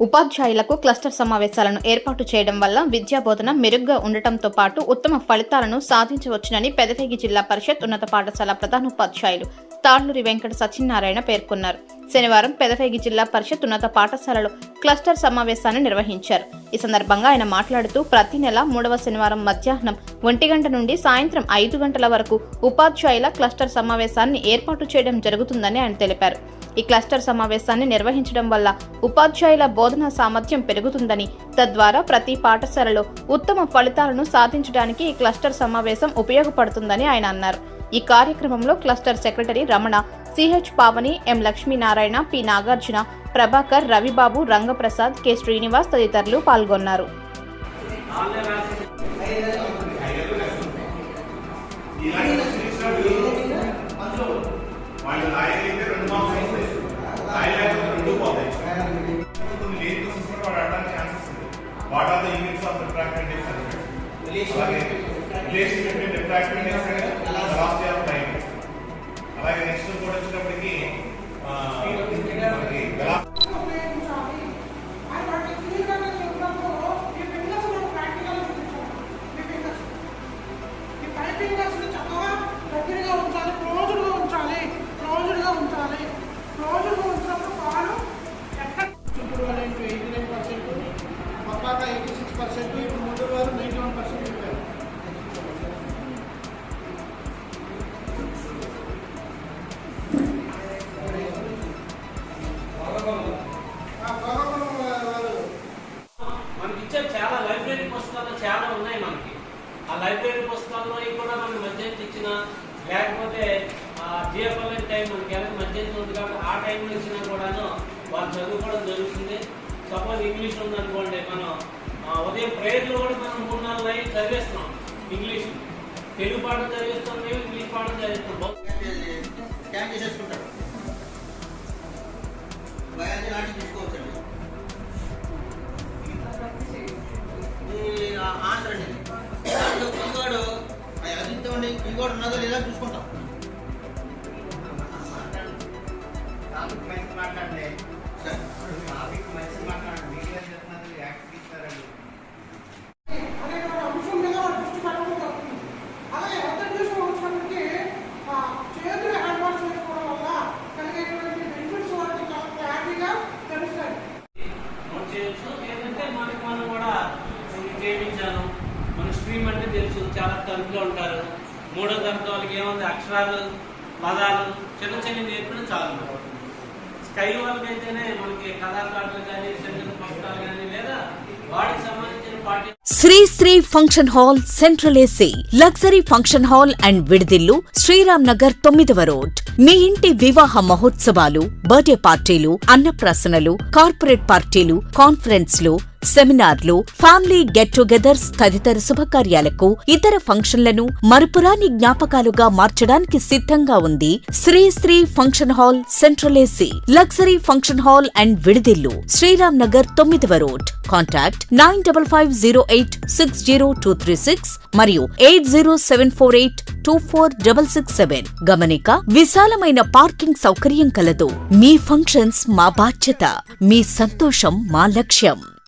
ఉపాధ్యాయులకు క్లస్టర్ సమావేశాలను ఏర్పాటు చేయడం వల్ల విద్యా బోధన మెరుగ్గా ఉండటంతో పాటు ఉత్తమ ఫలితాలను సాధించవచ్చునని పెదవేగి జిల్లా పరిషత్ ఉన్నత పాఠశాల ప్రధానోపాధ్యాయులు తాళ్ళూరి వెంకట సత్యనారాయణ పేర్కొన్నారు. శనివారం పెదవేగి జిల్లా పరిషత్ ఉన్నత పాఠశాలలో క్లస్టర్ సమావేశాన్ని నిర్వహించారు. ఈ సందర్భంగా ఆయన మాట్లాడుతూ ప్రతి నెల మూడవ శనివారం మధ్యాహ్నం ఒంటి గంట నుండి సాయంత్రం ఐదు గంటల వరకు ఉపాధ్యాయుల క్లస్టర్ సమావేశాన్ని ఏర్పాటు చేయడం జరుగుతుందని ఆయన తెలిపారు. ఈ క్లస్టర్ సమావేశాన్ని నిర్వహించడం వల్ల ఉపాధ్యాయుల బోధనా సామర్థ్యం పెరుగుతుందని తద్వారా ప్రతి పాఠశాలలో ఉత్తమ ఫలితాలను సాధించడానికి ఈ క్లస్టర్ సమావేశం ఉపయోగపడుతుందని ఆయన అన్నారు. ఈ కార్యక్రమంలో cluster secretary Ramana CH Pavani M Lakshminarayana P Nagarjuna Prabhakar Ravibabu Rangaprasad K Srinivas తదితరులు పాల్గొన్నారు. ఉంది what are the units of refractive index అలాగే relation between refractive index and velocity of time అలాగే నెక్స్ట్ కూడా వచ్చినప్పటికి ఇచ్చే చాలా లైబ్రరీ పుస్తకాలు చాలా ఉన్నాయి మనకి. ఆ లైబ్రరీ పుస్తకాల్లో కూడా మనకి మధ్యాహ్నం ఇచ్చిన లేకపోతే జిఎఫ్ఎల్ఎన్ టైం మనకి ఎలా మధ్యాహ్నం ఉంది కాబట్టి ఆ టైంలో ఇచ్చినా కూడాను వాళ్ళు చదువుకోవడం జరుగుతుంది. సపోజ్ ఇంగ్లీష్ ఉందనుకోండి మనం ఉదయం ప్రేయర్లో కూడా మనం మూడు నాలుగు లైన్ చదివేస్తున్నాం ఇంగ్లీష్. తెలుగు పాఠం చదివిస్తాం మేము ఇంగ్లీష్ పాఠం చదివిస్తాం బహు- బయాలజీ క్లారిటీగా తెలుస్తాయి నోట్ చేయొచ్చు ఏంటంటే మనకి మనం కూడా మన స్ట్రీమ్ అంటే తెలుసు చాలా తలుపులో ఉంటారు మూడో తరగతి వాళ్ళకి ఏముంది? అక్షరాలు పదాలు చిన్న చిన్న నేర్పడం చాలు స్కై వాళ్ళకి అయితేనే మనకి కథాకారులు కానీ చిన్న చిన్న పుస్తకాలు కానీ లేదా వాడికి సంబంధించిన పాఠ్య Sri Sri function hall central AC luxury function hall and విడిదిల్లు Sriram Nagar తొమ్మిదవ రోడ్. మీ ఇంటి వివాహ మహోత్సవాలు బర్త్డే పార్టీలు అన్నప్రాసనలు కార్పొరేట్ పార్టీలు కాన్ఫరెన్స్లు సెమినార్లు ఫ్యామిలీ గెట్ టుగెదర్స్ తదితర శుభకార్యాలకు ఇతర ఫంక్షన్లను మరుపురాని జ్ఞాపకాలుగా మార్చడానికి సిద్ధంగా ఉంది Sri Sri function hall central AC luxury function hall and విడిదిల్లు Sriram Nagar తొమ్మిదవ road. Contact nine double five zero eight six zero two three six మరియు eight zero seven four eight two four double six seven. గమనిక విశాలమైన parking సౌకర్యం కలదు. మీ functions మా బాధ్యత. మీ సంతోషం మా లక్ష్యం.